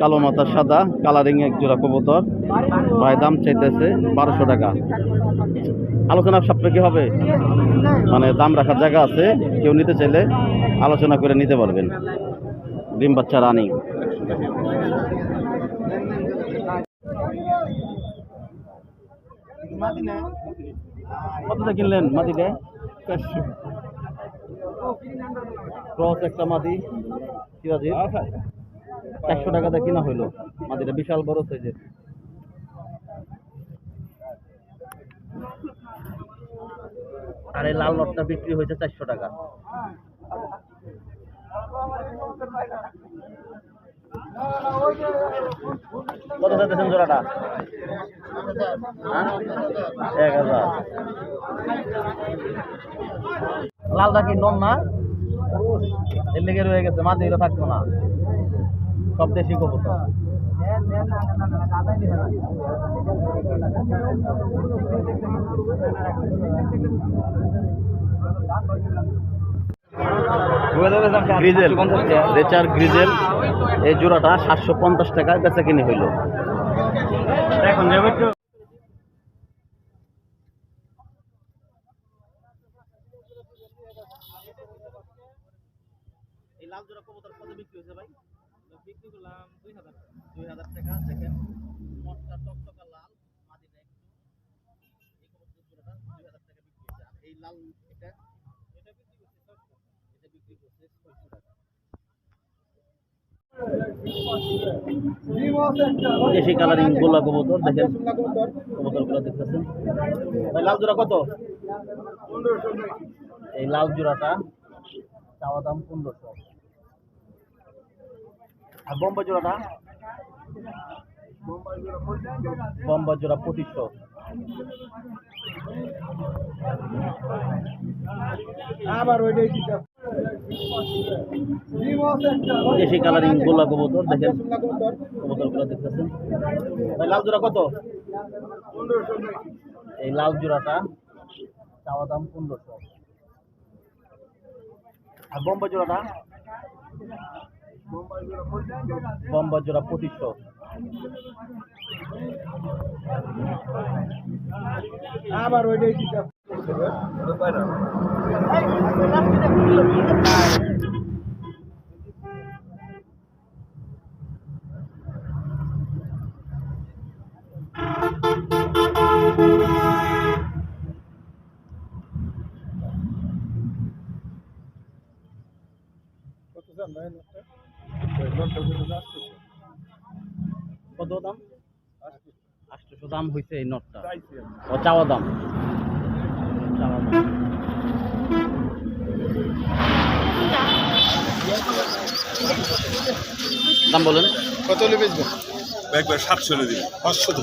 কালো মাথা সাদা কালারিং এক জোড়া কবুতর। ভাই দাম চাইতেছে বারোশো টাকা। আলোচনা সাপেক্ষে হবে? মানে দাম রাখার জায়গা আছে কেউ নিতে চাইলে আলোচনা করে নিতে পারবেন। ডিম বাচ্চা রানি। কতটা কিনলেন? মাটিটা? ক্রস একটা মাটি। সিরাজি চারশো টাকাতে কিনা হইল। মাটিটা বিশাল বড় সাইজের। আর এই লাল নটটা বিক্রি হয়েছে চারশো টাকা। কত চাইতেছেন জোড়াটা? হ্যাঁ? এক হাজার। লালটা কি নন না? এর লেগে রয়ে গেছে, মাঝে থাকতো না। সব দেশি কবুতর। গ্রিজেল রেচার গ্রিজেল এই জোড়াটা সাতশো পঞ্চাশ টাকায় বেচা কিনে হইল। এই লাল জোড়া কবুতর কত বিক্রি হয়েছে ভাই? বিক্রি করলাম দুই হাজার দুই হাজার টাকা দেখেন মটকা টকটকা লাল মাদিটা একটু এই কবুতর জোড়াটা দুই হাজার টাকা বিক্রি হয়েছে আর এই লাল এটা এটা বিক্রি করছি ছয়শো এটা বিক্রি করছে ছয়শো টাকা। দেশি কালারিং গোলা কবুতর দেখেন কবুতরগুলো দেখতেছেন। ভাই লাল জোড়া কত? এই লাল জোড়াটা চাওয়া দাম পনেরোশো। আর বোম্বাই জোড়াটা বোম্বাই জোড়া পঁচিশশো। আবার ওইটাই দেশি কালারিং গোলা কবুতর দেখেন। কবুতর। গুলো দেখতেছেন। ভাই লাল জোড়া কত? এই লাল জোড়াটা চাওয়া দাম পনেরোশো। আর বোম্বাই জোড়াটা? বোম্বাই জোড়া পঁচিশশো আবার ওইটাই কত দাম ভাই নোটটা কত দাম? আসতেছে আটশোশো দাম হয়েছে এই নটটা। ও চাওয়া দাম। চাওয়া দাম। দাম বলেন। কত হলে বেচবেন? একবার সাতশো দিন পাঁচশো তো।